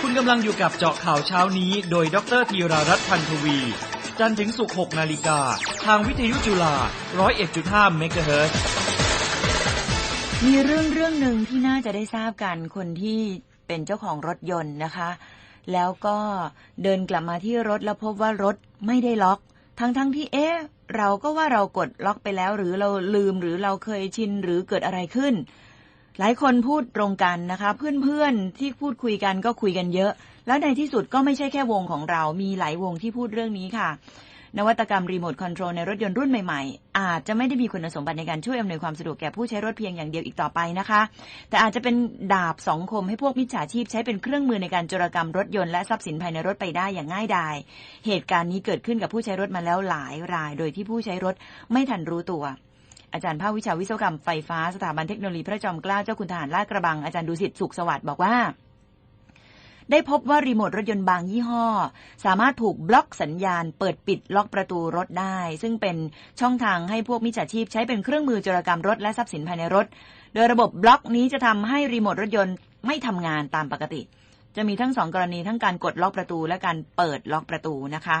คุณกำลังอยู่กับเจาะข่าวเช้านี้ โดยดรธีรารัตน์พันธวี จันทร์ถึงศุกร์6นาฬิกา ทางวิทยุจุฬา 101.5 เมกะเฮิรตมีเรื่องเรื่องหนึ่งที่น่าจะได้ทราบกันคนที่เป็นเจ้าของรถยนต์นะคะ แล้วก็เดินกลับมาที่รถแล้วพบว่ารถไม่ได้ล็อก ทั้งๆทที่เอ๊ะเราก็ว่าเรากดล็อกไปแล้วหรือเราลืมหรือเราเคยชินหรือเกิดอะไรขึ้น หลายคนพูดตรงกันนะคะ เพื่อนๆที่พูดคุยกันก็คุยกันเยอะ แล้วในที่สุดก็ไม่ใช่แค่วงของเรามีหลายวงที่พูดเรื่องนี้ค่ะ นวัตกรรมรีโมทคอนโทรลในรถยนต์รุ่นใหม่ๆ อาจจะไม่ได้มีคุณสมบัติในการช่วยอำนวยความสะดวกแก่ผู้ใช้รถเพียงอย่างเดียวอีกต่อไปนะคะ แต่อาจจะเป็นดาบสองคมให้พวกมิจฉาชีพใช้เป็นเครื่องมือในการโจรกรรมรถยนต์และทรัพย์สินภายในรถไปได้อย่างง่ายดายเหตุการณ์นี้เกิดขึ้นกับผู้ใช้รถมาแล้วหลายราย โดยที่ผู้ใช้รถไม่ทันรู้ตัว อาจารย์ภาควิชาวิศวกรรมไฟฟ้าสถาบันเทคโนโลยีพระจอมเกล้าเจ้าคุณทหารลาดกระบังอาจารย์ดุสิตสุขสวัสดิ์บอกว่า ได้พบว่ารีโมทรถยนต์บางยี่ห้อ สามารถถูกบล็อกสัญญาณ เปิดปิดล็อกประตูรถได้ ซึ่งเป็นช่องทางให้พวกมิจฉาชีพใช้เป็นเครื่องมือจรกรรมรถและทรัพย์สินภายในรถ โดยระบบบล็อกนี้จะทำให้รีโมทรถยนต์ไม่ทำงานตามปกติ จะมีทั้งสองกรณีทั้งการกดล็อกประตูและการเปิดล็อกประตูนะคะ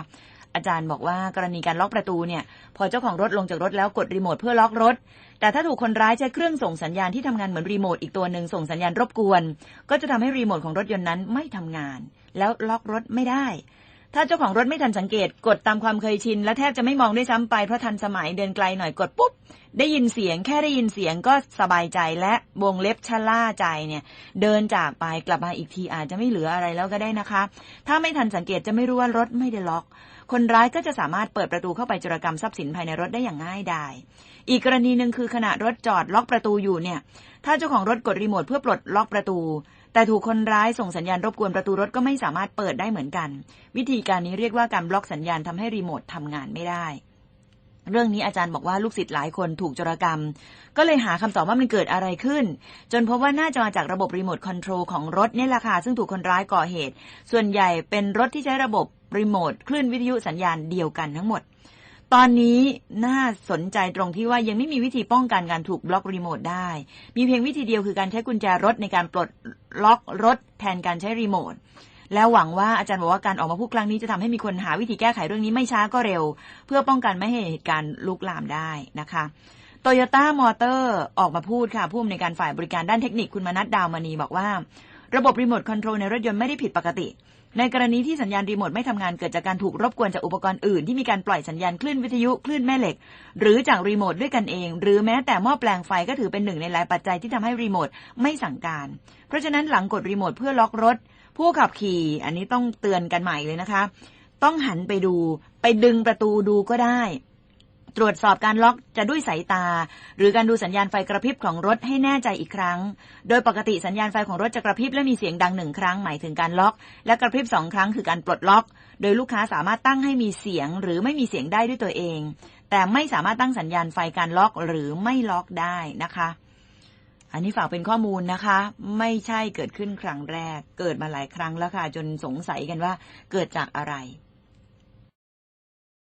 อาจารย์บอกว่ากรณีการล็อกประตูเนี่ย พอเจ้าของรถลงจากรถแล้วกดรีโมทเพื่อล็อกรถ แต่ถ้าถูกคนร้ายใช้เครื่องส่งสัญญาณที่ทำงานเหมือนรีโมทอีกตัวหนึ่งส่งสัญญาณรบกวน ก็จะทำให้รีโมทของรถยนต์นั้นไม่ทำงาน แล้วล็อกรถไม่ได้ ถ้าเจ้าของรถไม่ทันสังเกตกดตามความเคยชิน และแทบจะไม่มองด้วยซ้ำไปเพราะทันสมัยเดินไกลหน่อยกดปุ๊บ ได้ยินเสียงแค่ได้ยินเสียงก็สบายใจและวงเล็บชะล่าใจเนี่ย เดินจากไปกลับมาอีกทีอาจจะไม่เหลืออะไรแล้วก็ได้นะคะ ถ้าไม่ทันสังเกตจะไม่รู้ว่ารถไม่ได้ล็อก คนร้ายก็จะสามารถเปิดประตูเข้าไปจรกรรมทรัพย์สินภายในรถได้อย่างง่ายดายอีกกรณีหนึ่งคือขณะรถจอดล็อกประตูอยู่เนี่ย ถ้าเจ้าของรถกดรีโมทเพื่อปลดล็อกประตู แต่ถูกคนร้ายส่งสัญญาณรบกวนประตูรถก็ไม่สามารถเปิดได้เหมือนกัน วิธีการนี้เรียกว่าการบล็อกสัญญาณทำให้รีโมททำงานไม่ได้ เรื่องนี้อาจารย์บอกว่าลูกศิษย์หลายคนถูกจรกรรม ก็เลยหาคำตอบว่ามันเกิดอะไรขึ้น จนพบว่าน่าจะมาจากระบบรีโมทคอนโทรลของรถนี่แหละค่ะซึ่งถูกคนร้ายก่อเหตุ ส่วนใหญ่เป็นรถที่ใช้ระบบรีโมทคลื่นวิทยุสัญญาณเดียวกันทั้งหมดตอนนี้น่าสนใจตรงที่ว่ายังไม่มีวิธีป้องกันการถูกบล็อกรีโมทได้ มีเพียงวิธีเดียวคือการใช้กุญแจรถในการปลด ล็อกรถแทนการใช้รีโมทแล้วหวังว่าอาจารย์บอกว่าการออกมาพูดครั้งนี้จะทำให้มีคนหาวิธีแก้ไขเรื่องนี้ไม่ช้าก็เร็ว เพื่อป้องกันไม่ให้เหตุการณ์ลุกลามได้นะคะโตโยต้ามอเตอร์ออกมาพูดค่ะผู้อำนวยการฝ่ายบริการด้านเทคนิคคุณมนัดดาวมณีบอกว่า ระบบรีโมทคอนโทรลในรถยนต์ไม่ได้ผิดปกติ ในกรณีที่สัญญาณรีโมทไม่ทำงานเกิดจากการถูกรบกวนจากอุปกรณ์อื่นที่มีการปล่อยสัญญาณคลื่นวิทยุคลื่นแม่เหล็ก หรือจากรีโมทด้วยกันเอง หรือแม้แต่หม้อแปลงไฟก็ถือเป็นหนึ่งในหลายปัจจัยที่ทำให้รีโมทไม่สั่งการ เพราะฉะนั้นหลังกดรีโมทเพื่อล็อกรถ ผู้ขับขี่ อันนี้ต้องเตือนกันใหม่เลยนะคะ ต้องหันไปดู ไปดึงประตูดูก็ได้ ตรวจสอบการล็อกจะด้วยสายตา หรือการดูสัญญาณไฟกระพริบของรถให้แน่ใจอีกครั้ง โดยปกติสัญญาณไฟของรถจะกระพริบและมีเสียงดังหนึ่งครั้งหมายถึงการล็อก และกระพริบสองครั้งคือการปลดล็อก โดยลูกค้าสามารถตั้งให้มีเสียงหรือไม่มีเสียงได้ด้วยตัวเอง แต่ไม่สามารถตั้งสัญญาณไฟการล็อกหรือไม่ล็อกได้นะคะ อันนี้ฝากเป็นข้อมูลนะคะ ไม่ใช่เกิดขึ้นครั้งแรก เกิดมาหลายครั้งแล้วค่ะ จนสงสัยกันว่าเกิดจากอะไร